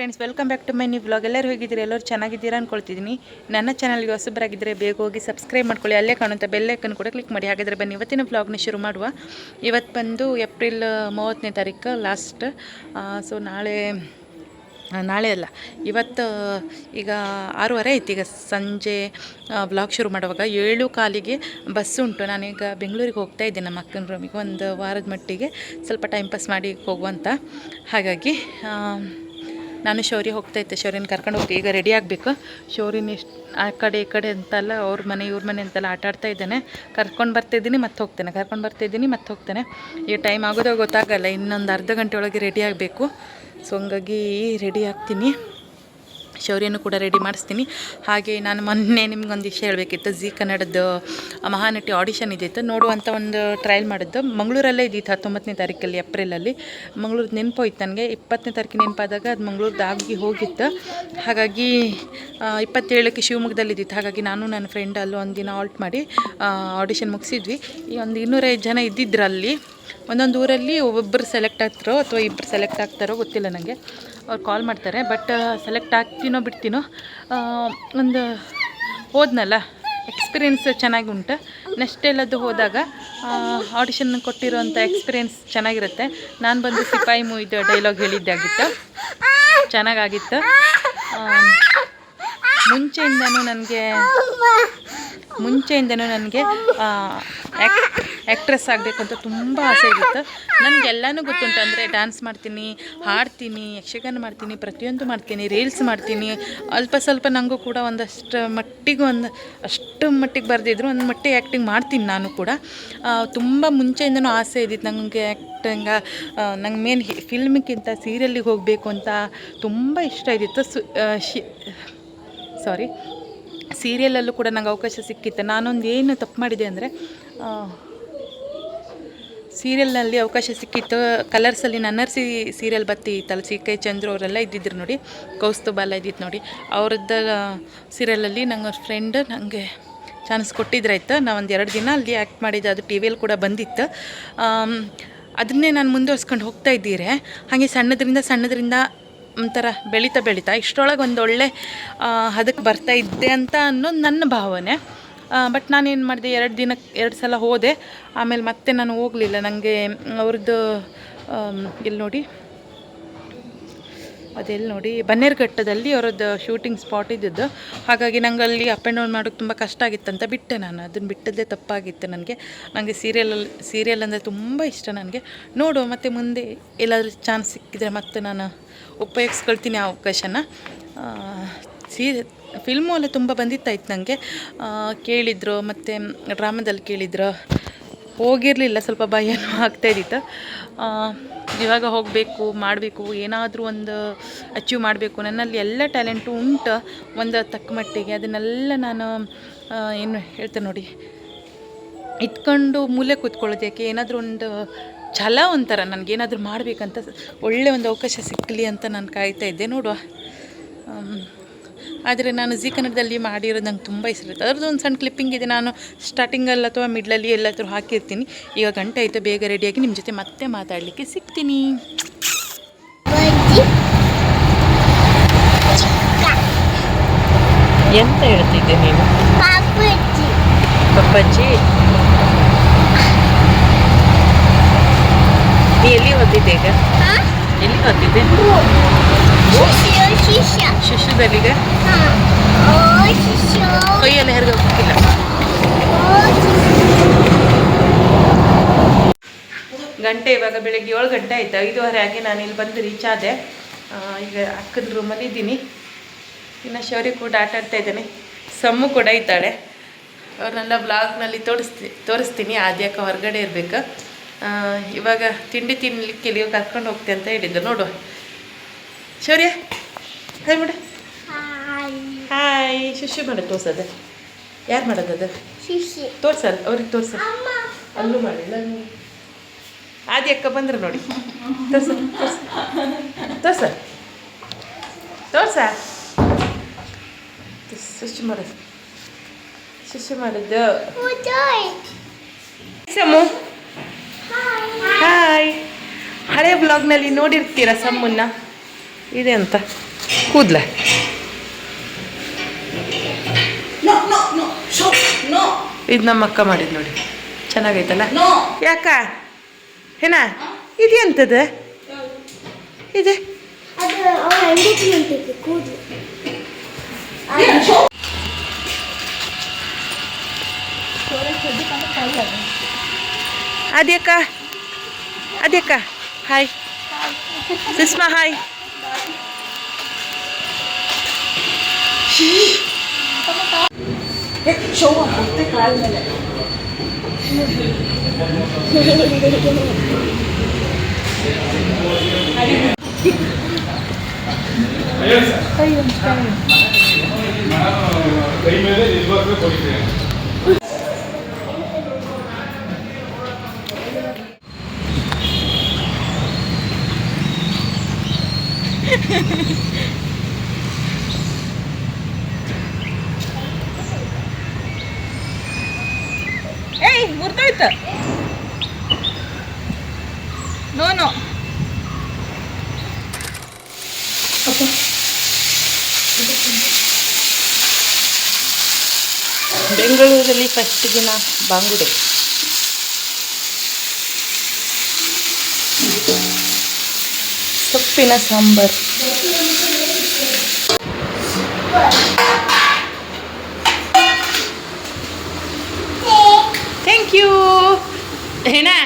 Friends welcome back to my ನೀವು blog ಎಲ್ಲರೂ ಹೋಗಿದ್ದೀರಿ? ಎಲ್ಲರೂ ಚೆನ್ನಾಗಿದ್ದೀರಾ ಅಂದ್ಕೊಳ್ತಿದ್ದೀನಿ ನನ್ನ ಚಾನಲ್ಗೆ ಹೊಸಬರಾಗಿದ್ದರೆ ಬೇಗ ಹೋಗಿ ಸಬ್ಸ್ಕ್ರೈಬ್ ಮಾಡ್ಕೊಳ್ಳಿ. ಅಲ್ಲೇ ಕಾಣುವಂಥ ಬೆಲ್ಲೈಕನ್ ಕೂಡ ಕ್ಲಿಕ್ ಮಾಡಿ. ಹಾಗಾದರೆ ಬನ್ನಿ, ಇವತ್ತಿನ ಬ್ಲಾಗ್ನ ಶುರು ಮಾಡುವ. ಇವತ್ತು ಬಂದು ಏಪ್ರಿಲ್ ಮೂವತ್ತನೇ ತಾರೀಕು ಲಾಸ್ಟ್ ಸೊ ನಾಳೆ ನಾಳೆ ಅಲ್ಲ, ಇವತ್ತು ಈಗ ಆರೂವರೆ ಐತಿ ಈಗ ಸಂಜೆ ಬ್ಲಾಗ್ ಶುರು ಮಾಡುವಾಗ ಏಳು ಕಾಲಿಗೆ ಬಸ್ ಉಂಟು. ನಾನೀಗ ಬೆಂಗಳೂರಿಗೆ ಹೋಗ್ತಾ ಇದ್ದೆ ನಮ್ಮ ಅಕ್ಕನ ರೂಮಿಗೆ ಒಂದು ವಾರದ ಮಟ್ಟಿಗೆ ಸ್ವಲ್ಪ ಟೈಮ್ ಪಾಸ್ ಮಾಡಿ ಹೋಗುವಂತ. ಹಾಗಾಗಿ ನಾನು ಶೌರಿ ಹೋಗ್ತಾ ಇದ್ದೆ, ಶೌರ್ಯನ ಕರ್ಕೊಂಡು ಹೋಗ್ತೀನಿ ಈಗ ರೆಡಿ ಆಗಬೇಕು. ಶೌರ್ಯನ ಇಷ್ಟು ಆ ಕಡೆ ಈ ಕಡೆ ಅಂತಲ್ಲ ಅವ್ರ ಮನೆ, ಇವ್ರ ಮನೆ ಅಂತೆಲ್ಲ ಆಟ ಆಡ್ತಾ ಇದ್ದಾನೆ. ಕರ್ಕೊಂಡು ಬರ್ತಿದ್ದೀನಿ ಮತ್ತೆ ಹೋಗ್ತೇನೆ. ಕರ್ಕೊಂಡು ಬರ್ತಿದ್ದೀನಿ ಮತ್ತೆ ಹೋಗ್ತೇನೆ. ಈಗ ಟೈಮ್ ಆಗೋದಾಗ ಗೊತ್ತಾಗಲ್ಲ, ಇನ್ನೊಂದು ಅರ್ಧ ಗಂಟೆ ಒಳಗೆ ರೆಡಿ ಆಗಬೇಕು. ಸೊ ಹಂಗಾಗಿ ರೆಡಿ ಆಗ್ತೀನಿ. ಶೌರ್ಯನೂ ಕೂಡ ರೆಡಿ ಮಾಡಿಸ್ತೀನಿ. ಹಾಗೆ ನಾನು ಮೊನ್ನೆ ನಿಮ್ಗೊಂದು ವಿಷಯ ಹೇಳಬೇಕಿತ್ತು. ಜಿ ಕನ್ನಡದ ಮಹಾನಟಿ ಆಡಿಷನ್ ಇದ್ದಿತ್ತು. ನೋಡುವಂಥ ಒಂದು ಟ್ರಯಲ್ ಮಾಡಿದ್ದು. ಮಂಗಳೂರಲ್ಲೇ ಇದ್ದಿತ್ತು ಹತ್ತೊಂಬತ್ತನೇ ತಾರೀಕಲ್ಲಿ, ಏಪ್ರಿಲಲ್ಲಿ. ಮಂಗಳೂರು ನೆನಪೋಯ್ತು ನನಗೆ. ಇಪ್ಪತ್ತನೇ ತಾರೀಕು ನೆನಪಾದಾಗ ಅದು ಮಂಗಳೂರ್ದಾಗಿ ಹೋಗಿತ್ತು. ಹಾಗಾಗಿ ಇಪ್ಪತ್ತೇಳಕ್ಕೆ ಶಿವಮೊಗ್ಗದಲ್ಲಿ ಇದ್ದಿತ್ತು. ಹಾಗಾಗಿ ನಾನು, ನನ್ನ ಫ್ರೆಂಡ್ ಅಲ್ಲಿ ಒಂದಿನ ಆಲ್ಟ್ ಮಾಡಿ ಆಡಿಷನ್ ಮುಗಿಸಿದ್ವಿ. ಈ ಒಂದು ಇನ್ನೂರೈದು ಜನ ಇದ್ದಿದ್ರು ಅಲ್ಲಿ ಒಂದೊಂದು ಊರಲ್ಲಿ ಒಬ್ಬೊಬ್ಬರು ಸೆಲೆಕ್ಟ್ ಆಗ್ತಾರೋ ಅಥವಾ ಇಬ್ಬರು ಸೆಲೆಕ್ಟ್ ಆಗ್ತಾರೋ ಗೊತ್ತಿಲ್ಲ ನನಗೆ ಅವ್ರು ಕಾಲ್ ಮಾಡ್ತಾರೆ ಬಟ್ ಸೆಲೆಕ್ಟ್ ಆಗ್ತೀನೋ ಬಿಡ್ತೀನೋ ಒಂದು ಹೋದ್ನಲ್ಲ ಎಕ್ಸ್ಪೀರಿಯೆನ್ಸ್ ಚೆನ್ನಾಗಿ ಉಂಟು. ನೆಕ್ಸ್ಟ್ ಎಲ್ಲದು ಹೋದಾಗ ಆಡಿಷನ್ ಕೊಟ್ಟಿರೋಂಥ ಎಕ್ಸ್ಪೀರಿಯೆನ್ಸ್ ಚೆನ್ನಾಗಿರುತ್ತೆ. ನಾನು ಬಂದು ಸಿಪಾಯಿ ಮೂವಿದು ಡೈಲಾಗ್ ಹೇಳಿದ್ದಾಗಿತ್ತು ಚೆನ್ನಾಗಾಗಿತ್ತು ಮುಂಚೆಯಿಂದನೂ ನನಗೆ ಮುಂಚೆಯಿಂದನೂ ನನಗೆ ಆ್ಯಕ್ಟ್ರೆಸ್ ಆಗಬೇಕು ಅಂತ ತುಂಬ ಆಸೆ ಇರುತ್ತೆ. ನನಗೆಲ್ಲನೂ ಗೊತ್ತುಂಟು ಅಂದರೆ ಡ್ಯಾನ್ಸ್ ಮಾಡ್ತೀನಿ, ಹಾಡ್ತೀನಿ, ಯಕ್ಷಗಾನ ಮಾಡ್ತೀನಿ, ಪ್ರತಿಯೊಂದು ಮಾಡ್ತೀನಿ ರೀಲ್ಸ್ ಮಾಡ್ತೀನಿ. ಅಲ್ಪ ಸ್ವಲ್ಪ ನನಗೂ ಕೂಡ ಒಂದಷ್ಟು ಮಟ್ಟಿಗೂ ಒಂದು, ಅಷ್ಟು ಮಟ್ಟಿಗೆ ಬರೆದಿದ್ರು, ಒಂದು ಮಟ್ಟಿಗೆ ಆ್ಯಕ್ಟಿಂಗ್ ಮಾಡ್ತೀನಿ ನಾನು ಕೂಡ. ತುಂಬ ಮುಂಚೆಯಿಂದನೂ ಆಸೆ ಇದ್ದಿತ್ತು ನನಗೆ ಆ್ಯಕ್ಟಿಂಗ ನಂಗೆ ಮೇನ್ ಫಿಲ್ಮ್ಗಿಂತ ಸೀರಿಯಲ್ಲಿಗೆ ಹೋಗಬೇಕು ಅಂತ ತುಂಬ ಇಷ್ಟ ಇದ್ದಿತ್ತು. ಸು ಸಾರಿ ಸೀರಿಯಲಲ್ಲೂ ಕೂಡ ನಂಗೆ ಅವಕಾಶ ಸಿಕ್ಕಿತ್ತು. ನಾನೊಂದು ಏನು ತಪ್ಪು ಮಾಡಿದೆ ಅಂದರೆ ಸೀರಿಯಲ್ನಲ್ಲಿ ಅವಕಾಶ ಸಿಕ್ಕಿತ್ತು. ಕಲರ್ಸಲ್ಲಿ ನನ್ನರ್ಸಿ ಸೀರಿಯಲ್ ಬತ್ತಿ ಇತ್ತಲ್ಲ, ಸಿ ಕೆ ಚಂದ್ರು ಅವರೆಲ್ಲ ಇದ್ದಿದ್ರು ನೋಡಿ ಕೌಸ್ತುಬಾಲ ಇದ್ದಿತ್ತು ನೋಡಿ. ಅವ್ರದ್ದು ಸೀರಿಯಲಲ್ಲಿ ನಂಗೆ ಫ್ರೆಂಡ್ ನನಗೆ ಚಾನ್ಸ್ ಕೊಟ್ಟಿದ್ರಾಯ್ತು. ನಾ ಒಂದು ಎರಡು ದಿನ ಅಲ್ಲಿ ಆ್ಯಕ್ಟ್ ಮಾಡಿದ್ದೆ, ಅದು ಟಿ ವಿಯಲ್ಲಿ ಕೂಡ ಬಂದಿತ್ತು. ಅದನ್ನೇ ನಾನು ಮುಂದುವರ್ಸ್ಕೊಂಡು ಹೋಗ್ತಾ ಇದ್ದೀರೆ. ಹಾಗೆ ಸಣ್ಣದರಿಂದ ಸಣ್ಣದ್ರಿಂದ ಒಂಥರ ಬೆಳೀತಾ ಬೆಳೀತಾ ಇಷ್ಟರೊಳಗೆ ಒಳ್ಳೆ ಅದಕ್ಕೆ ಬರ್ತಾ ಇದ್ದೆ ಅಂತ ಅನ್ನೋದು ನನ್ನ ಭಾವನೆ. ಬಟ್ ನಾನೇನು ಮಾಡಿದೆ, ಎರಡು ದಿನಕ್ಕೆ ಎರಡು ಸಲ ಹೋದೆ. ಆಮೇಲೆ ಮತ್ತೆ ನಾನು ಹೋಗಲಿಲ್ಲ. ನನಗೆ ಅವ್ರದ್ದು ಇಲ್ಲಿ ನೋಡಿ ಅದೆಲ್ಲಿ ನೋಡಿ, ಬನ್ನೇರುಘಟ್ಟದಲ್ಲಿ ಅವರದ್ದು ಶೂಟಿಂಗ್ ಸ್ಪಾಟ್ ಇದ್ದದ್ದು. ಹಾಗಾಗಿ ನಂಗೆ ಅಲ್ಲಿ ಅಪ್ ಆ್ಯಂಡ್ ಡೌನ್ ಮಾಡೋಕ್ಕೆ ತುಂಬ ಕಷ್ಟ ಆಗಿತ್ತಂತ ಬಿಟ್ಟೆ ನಾನು. ಅದನ್ನು ಬಿಟ್ಟದ್ದೇ ತಪ್ಪಾಗಿತ್ತು ನನಗೆ. ನನಗೆ ಸೀರಿಯಲಲ್ಲಿ ಸೀರಿಯಲ್ ಅಂದರೆ ತುಂಬ ಇಷ್ಟ ನನಗೆ. ನೋಡುವ ಮತ್ತು ಮುಂದೆ ಎಲ್ಲಾದರೂ ಚಾನ್ಸ್ ಸಿಕ್ಕಿದರೆ ಮತ್ತೆ ನಾನು ಉಪಯೋಗಿಸ್ಕೊಳ್ತೀನಿ ಆ ಅವಕಾಶನ. ಸೀ ಫಿಲ್ಮು ಎಲ್ಲ ತುಂಬ ಬಂದಿತ್ತಾಯ್ತು ನನಗೆ ಕೇಳಿದ್ರು, ಮತ್ತು ಡ್ರಾಮಾದಲ್ಲಿ ಕೇಳಿದ್ರು. ಹೋಗಿರಲಿಲ್ಲ, ಸ್ವಲ್ಪ ಭಯನೂ ಆಗ್ತಾಯಿದ್ದಿತ್ತು ಇವಾಗ ಹೋಗಬೇಕು, ಮಾಡಬೇಕು, ಏನಾದರೂ ಒಂದು ಅಚೀವ್ ಮಾಡಬೇಕು, ನನ್ನಲ್ಲಿ ಎಲ್ಲ ಟ್ಯಾಲೆಂಟು ಉಂಟು. ಒಂದು ತಕ್ಕ ಮಟ್ಟಿಗೆ ಅದನ್ನೆಲ್ಲ ನಾನು ಏನು ಹೇಳ್ತೇನೆ ನೋಡಿ, ಇಟ್ಕೊಂಡು ಮೂಲೆ ಕೂತ್ಕೊಳ್ಳೋದು ಯಾಕೆ ಏನಾದರೂ ಒಂದು ಛಲ ಒಂಥರ ನನಗೇನಾದರೂ ಮಾಡಬೇಕಂತ ಒಳ್ಳೆ ಒಂದು ಅವಕಾಶ ಸಿಕ್ಕಲಿ ಅಂತ ನಾನು ಕಾಯ್ತಾ ಇದ್ದೆ. ನೋಡುವ. ಆದರೆ ನಾನು ಜಿ ಕನ್ನಡದಲ್ಲಿ ಮಾಡಿರೋದು ನಂಗೆ ತುಂಬ ಇಷ್ಟ ಇರುತ್ತೆ. ಅದ್ರದ್ದು ಒಂದು ಸಣ್ಣ ಕ್ಲಿಪ್ಪಿಂಗ್ ಇದೆ. ನಾನು ಸ್ಟಾರ್ಟಿಂಗಲ್ಲಿ ಅಥವಾ ಮಿಡ್ಲಲ್ಲಿ ಎಲ್ಲಾದರೂ ಹಾಕಿರ್ತೀನಿ. ಈಗ ಗಂಟೆ ಆಯಿತು ಬೇಗ ರೆಡಿಯಾಗಿ ನಿಮ್ಮ ಜೊತೆ ಮತ್ತೆ ಮಾತಾಡಲಿಕ್ಕೆ ಸಿಗ್ತೀನಿ. ಎಂತ ಹೇಳ್ತಿದ್ದೆ ನೀನು? ಪಪ್ಪಜ್ಜಿ ನೀ ಎಲ್ಲಿ ಓದಿದ್ದೆ ಈಗ? ಎಲ್ಲಿ ಓದಿದ್ದೆ? ಶಿಶುದಲ್ಲಿಗ ಕೈಯಲ್ಲಿ ಹೆರ್ಗ ಹೋಗಿಲ್ಲ ಗಂಟೆ ಇವಾಗ ಬೆಳಗ್ಗೆ ಏಳು ಗಂಟೆ ಆಯ್ತು. ಐದುವರೆ ಆಗಿ ನಾನು ಇಲ್ಲಿ ಬಂದು ರೀಚ್ ಆದೆ. ಈಗ ಅಕ್ಕನ ರೂಮಲ್ಲಿ ಇದ್ದೀನಿ. ಇನ್ನು ಶೌರಿ ಕೂಡ ಆಟ ಆಡ್ತಾ ಇದ್ದಾನೆ. ಸಮ್ಮು ಕೂಡ ಇದ್ದಾಳೆ. ಅವ್ರನ್ನೆಲ್ಲ ಬ್ಲಾಗ್ನಲ್ಲಿ ತೋರಿಸ್ತೀನಿ. ತೋರಿಸ್ತೀನಿ ಆದ್ಯಾಕ ಹೊರಗಡೆ ಇರಬೇಕು. ಇವಾಗ ತಿಂಡಿ ತಿನ್ನಲಿಕ್ಕೆ ಇಲ್ಲಿಗೆ ಕರ್ಕೊಂಡು ಹೋಗ್ತೆ ಅಂತ ಹೇಳಿದ್ದು. ನೋಡುವ. ಶೌರ್ಯ ಹಾಯ್ ಮಾಡು ಹಾಯ್. ಶಿಶು ಮಾಡ ತೋರ್ಸದೆ. ಯಾರು ಮಾಡೋದದು? ತೋರ್ಸಲ್ಲ ಅವ್ರಿಗೆ ತೋರ್ಸ. ಅಲ್ಲೂ ಮಾಡಿಲ್ಲ ಆದಿ ಅಕ್ಕ ಬಂದ್ರೆ ನೋಡಿ. ತೋರ್ಸ ತೋರ್ಸ. ತೋರ್ಸ. ಶಿಶು ಮಾಡೋದು ಶಿಶು ಮಾಡಿದ್ದು ಸಮು. ಹಾಯ್. ಹಳೆ ಬ್ಲಾಗ್ನಲ್ಲಿ ನೋಡಿರ್ತೀರಾ ಸಮ್ಮನ್ನ ಇದೆ ಅಂತ. ಕೂದ್ಲ. ಇದು ನಮ್ಮ ಅಕ್ಕ ಮಾಡಿದ್ ನೋಡಿ. ಚೆನ್ನಾಗೈತಲ್ಲ. ಯಾಕ? ಏನ ಇದು ಎಂತದ? ಇದೆ? ಅದು ಅದ್ಯಕ್ಕ ಹಾಯ್. ಸುಷ್ಮಾ ಕೂದಲು Yeah, show. ಅದ್ಯಾಕ ಅದ್ಯಾಕ hi Sushma hi Hey, show ಆ ಹೊಟ್ಟೆ ಕಾಲ್ ಮೇಲೆ. ಕೈ ಮೇಲೆ ನಿಲ್ಬೇಕು ಕೊಡಿತೀನಿ ನೋ ನೋ ಬೆಂಗಳೂರಲ್ಲಿ ಫಸ್ಟ್ ದಿನ ಬಾಂಗುಡೆ. ಸೊಪ್ಪಿನ ಸಾಂಬಾರ್. है ना